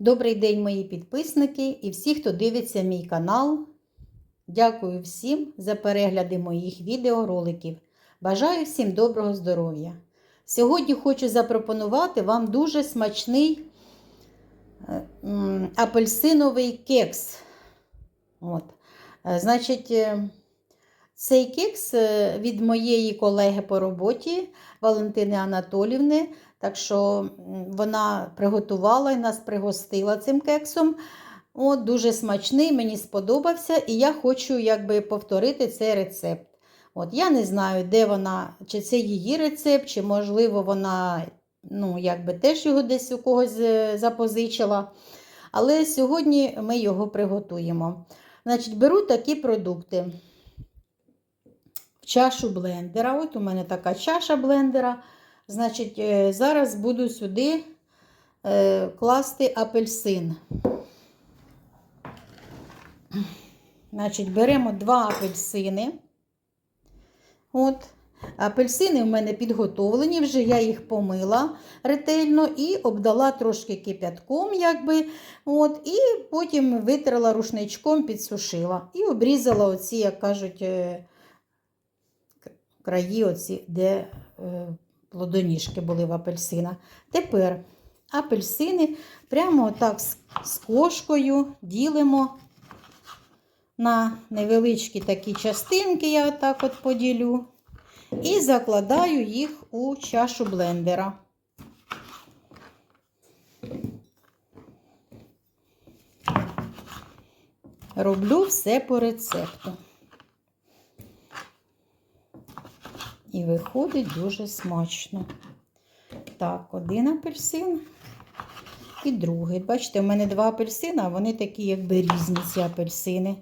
Добрий день, мої підписники і всі, хто дивиться мій канал. Дякую всім за перегляди моїх відеороликів. Бажаю всім доброго здоров'я. Сьогодні хочу запропонувати вам дуже смачний е, апельсиновий кекс. От. Е, Значить, е, цей кекс е, від моєї колеги по роботі Валентини Анатолівни. Так що вона приготувала і нас пригостила цим кексом. От, дуже смачний, мені сподобався, і я хочу якби, повторити цей рецепт. От, я не знаю, де вона, чи це її рецепт, чи, можливо, вона ну, якби, теж його десь у когось е, запозичила. Але сьогодні ми його приготуємо. Значить, беру такі продукти. Чашу блендера. От у мене така чаша блендера. Значить, е, зараз буду сюди е, класти апельсин. Значить, беремо два апельсини. От. Апельсини в мене підготовлені, вже я їх помила ретельно і обдала трошки кип'ятком, якби, от, і потім витерла рушничком, підсушила. І обрізала оці, як кажуть, е, краї, оці, де е, плодоніжки були в апельсина. Тепер апельсини прямо отак з, з кошкою ділимо на невеличкі такі частинки, я отак от поділю. І закладаю їх у чашу блендера. Роблю все по рецепту. І виходить дуже смачно. Так, один апельсин і другий. Бачите, у мене два апельсина, а вони такі, якби різні ці апельсини.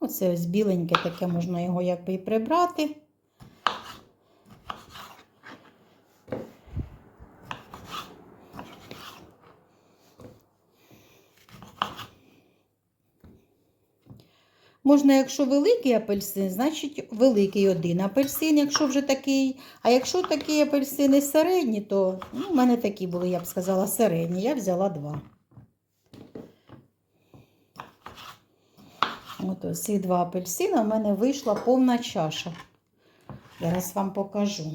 Оце ось біленьке, таке можна його якби і прибрати. Можна, якщо великий апельсин, значить великий один апельсин, якщо вже такий. А якщо такі апельсини середні, то ну, в мене такі були, я б сказала, середні. Я взяла два. От ось ці два апельсина в мене вийшла повна чаша. Зараз вам покажу.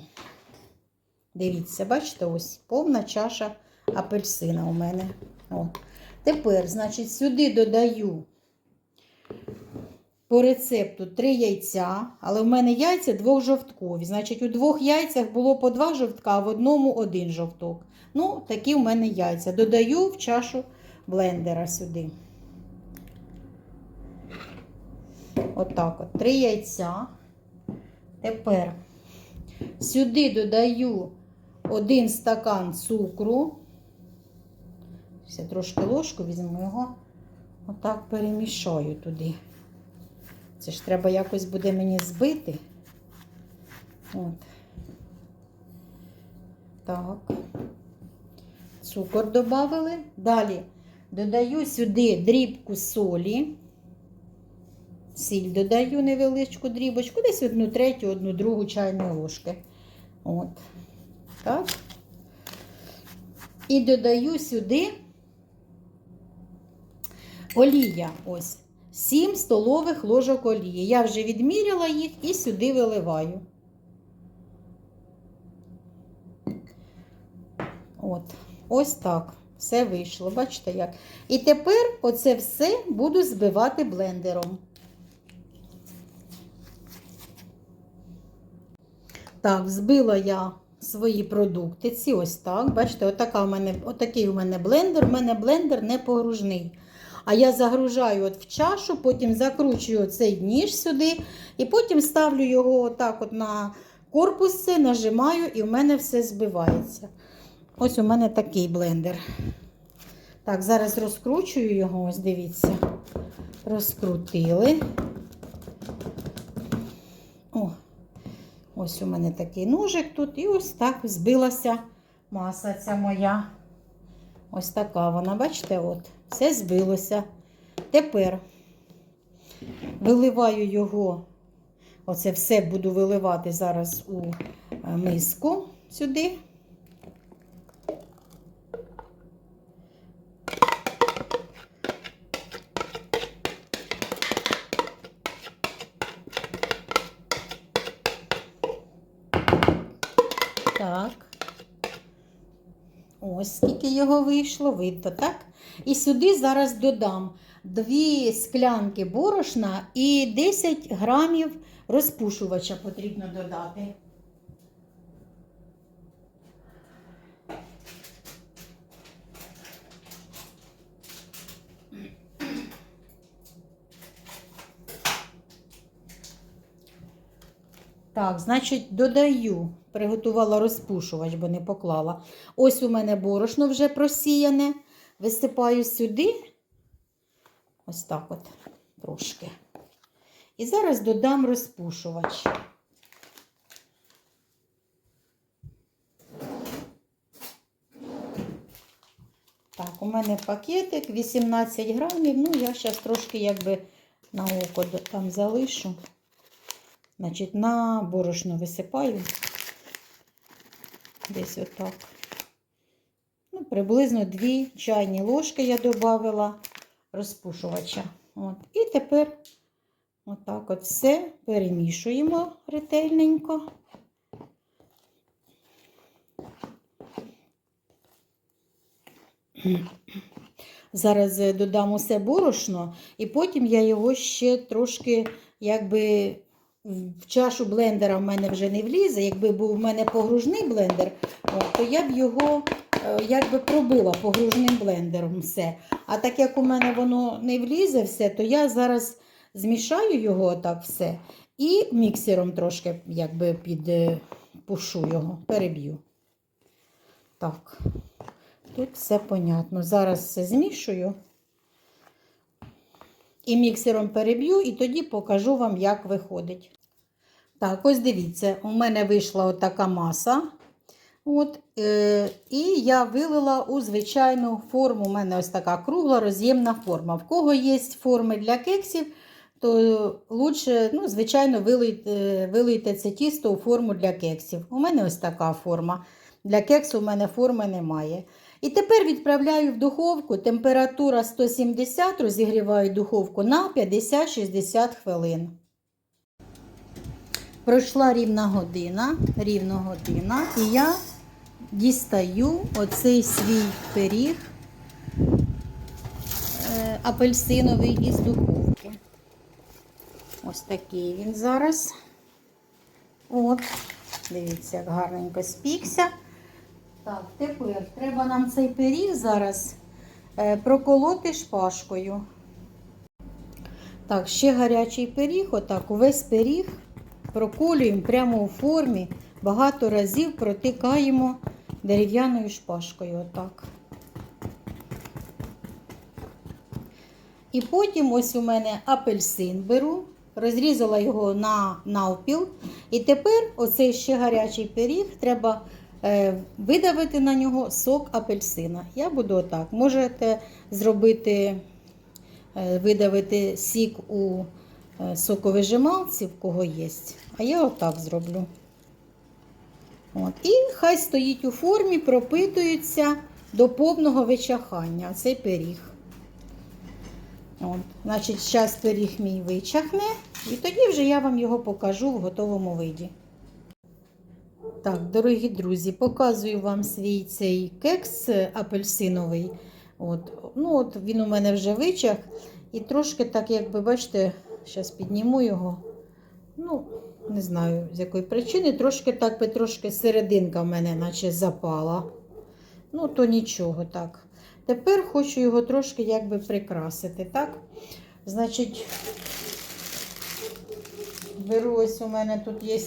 Дивіться, бачите, ось повна чаша апельсина у мене. От. Тепер, значить, сюди додаю по рецепту три яйця, але в мене яйця двохжовткові. Значить, у двох яйцях було по два жовтка, а в одному один жовток. Ну, такі в мене яйця. Додаю в чашу блендера сюди. Отак от, три яйця. Тепер сюди додаю один стакан цукру. Ще трошки ложку візьму його, отак перемішаю туди. Це ж треба якось буде мені збити. От. Так. Цукор додали. Далі додаю сюди дрібку солі. Сіль додаю невеличку дрібочку, десь одну третю, одну другу чайної ложки. От. Так. І додаю сюди олія. Ось. 7 столових ложок олії. Я вже відміряла їх і сюди виливаю. От, ось так. Все вийшло. Бачите як? І тепер оце все буду збивати блендером. Так, збила я свої продукти. Ці ось так. Бачите, отака у мене, отакий у мене блендер. У мене блендер не погружний. А я загружаю от в чашу, потім закручую цей ніж сюди, і потім ставлю його отак от на корпус, це, нажимаю, і в мене все збивається. Ось у мене такий блендер. Так, зараз розкручую його, ось дивіться. Розкрутили. О, ось у мене такий ножик тут, і ось так збилася маса ця моя. Ось така вона, бачите, от, все збилося. Тепер виливаю його, оце все буду виливати зараз у е, миску сюди. Так, ось скільки його вийшло, видно, так? І сюди зараз додам 2 склянки борошна і 10 грамів розпушувача потрібно додати. Так, значить, додаю, приготувала розпушувач, бо не поклала. Ось у мене борошно вже просіяне. Висипаю сюди, ось так от, трошки. І зараз додам розпушувач. Так, у мене пакетик 18 грамів. Ну, я зараз трошки якби на око там залишу. Значить, на борошно висипаю. Десь отак. Приблизно 2 чайні ложки я додавала розпушувача. От. І тепер отак от все перемішуємо ретельненько. Зараз е, додам усе борошно, і потім я його ще трошки, якби в чашу блендера в мене вже не влізе. Якби був у мене погружний блендер, то я б його якби пробила погружним блендером все. А так як у мене воно не влізе все, то я зараз змішаю його так все і міксером трошки якби підпушу його, переб'ю. Так, тут все понятно. Зараз все змішую. І міксером переб'ю, і тоді покажу вам, як виходить. Так, ось дивіться, у мене вийшла отака маса. От, е, і я вилила у звичайну форму. У мене ось така кругла роз'ємна форма. В кого є форми для кексів, то лучше, ну, звичайно, вилийте, вилийте це тісто у форму для кексів. У мене ось така форма. Для кексу у мене форми немає. І тепер відправляю в духовку. Температура 170, розігріваю духовку на 50-60 хвилин. Пройшла рівна година, рівно година, і я дістаю оцей свій пиріг е, апельсиновий із духовки. Ось такий він зараз. От, дивіться, як гарненько спікся. Так, тепер треба нам цей пиріг зараз е, проколоти шпажкою. Так, ще гарячий пиріг, отак, увесь пиріг проколюємо прямо у формі, багато разів протикаємо дерев'яною шпажкою. Отак. І потім ось у мене апельсин беру, розрізала його на навпіл. І тепер оцей ще гарячий пиріг треба е, видавити на нього сок апельсина. Я буду отак. Можете зробити, е, видавити сік у е, соковижималці, в кого є. А я отак зроблю. От. І хай стоїть у формі, пропитується до повного вичахання цей пиріг. От. Значить, зараз пиріг мій вичахне, і тоді вже я вам його покажу в готовому виді. Так, дорогі друзі, показую вам свій цей кекс апельсиновий. От. Ну, от Він у мене вже вичах. І трошки так, як ви бачите, зараз підніму його. Ну, не знаю, з якої причини. Трошки так би трошки серединка в мене наче запала. Ну, то нічого так. Тепер хочу його трошки якби прикрасити, так? Значить, беру ось у мене тут є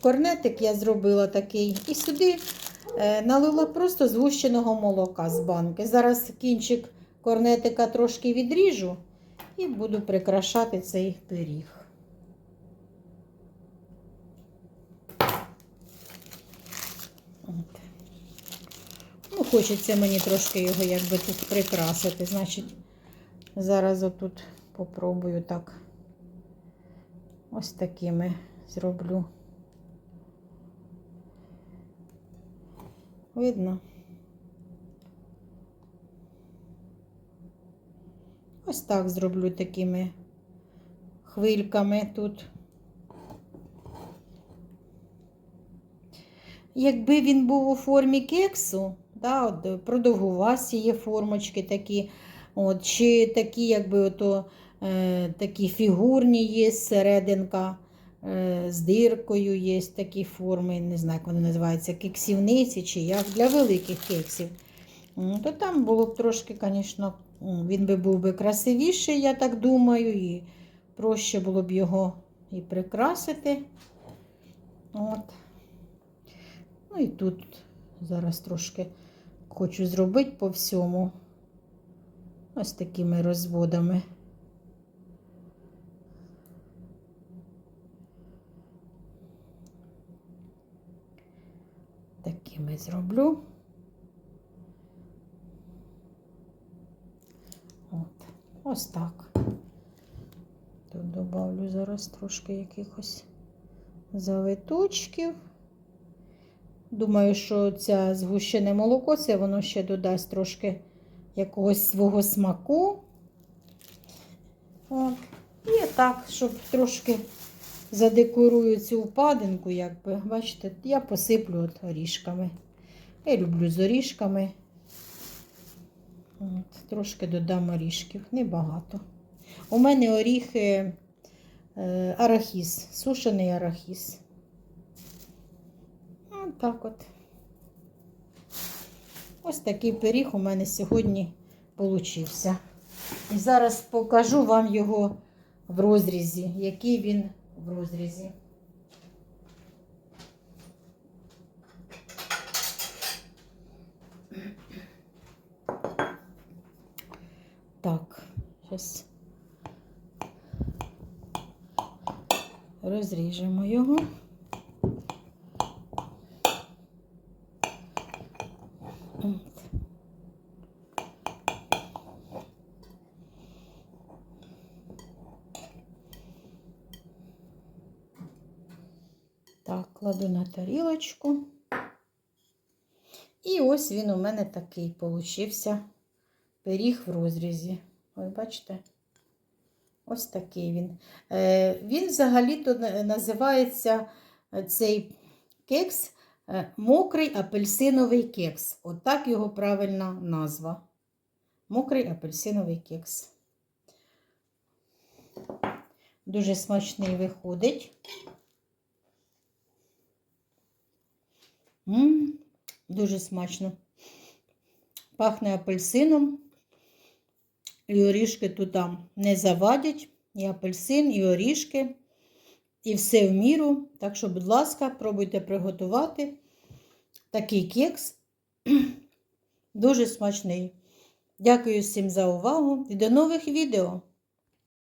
корнетик я зробила такий. І сюди е, налила просто згущеного молока з банки. Зараз кінчик корнетика трошки відріжу і буду прикрашати цей пиріг. Ну, хочеться мені трошки його якби тут прикрасити. Значить, зараз отут попробую так. Ось такими зроблю. Видно? Ось так зроблю такими хвильками тут. якби він був у формі кексу, да, от, продовгувасті є формочки такі, от, чи такі, якби ото, е, такі фігурні є серединка е, з диркою, є такі форми, не знаю, як вони називаються, кексівниці чи як для великих кексів. То там було б трошки, звісно, він би був би красивіший, я так думаю, і проще було б його і прикрасити. От. Ну і тут зараз трошки хочу зробити по всьому. Ось такими розводами. Такими зроблю. От, ось так. Тут добавлю зараз трошки якихось завиточків. Думаю, що це згущене молоко, це воно ще додасть трошки якогось свого смаку. От. І так, щоб трошки задекорую цю впадинку, якби, бачите, я посиплю от орішками. Я люблю з орішками. От, трошки додам орішків, небагато. У мене оріхи е, арахіс, сушений арахіс. От так от. Ось такий пиріг у мене сьогодні получився. І зараз покажу вам його в розрізі, який він в розрізі. Так, зараз розріжемо його. Так, кладу на тарілочку. І ось він у мене такий получився пиріг в розрізі. Ось бачите? Ось такий він. Е, він взагалі-то називається е, цей кекс е, мокрий апельсиновий кекс. Отак його правильна назва. Мокрий апельсиновий кекс. Дуже смачний виходить. М, дуже смачно. Пахне апельсином. І орішки тут не завадять. І апельсин, і орішки. І все в міру. Так що, будь ласка, пробуйте приготувати такий кекс. Дуже смачний. Дякую всім за увагу і до нових відео!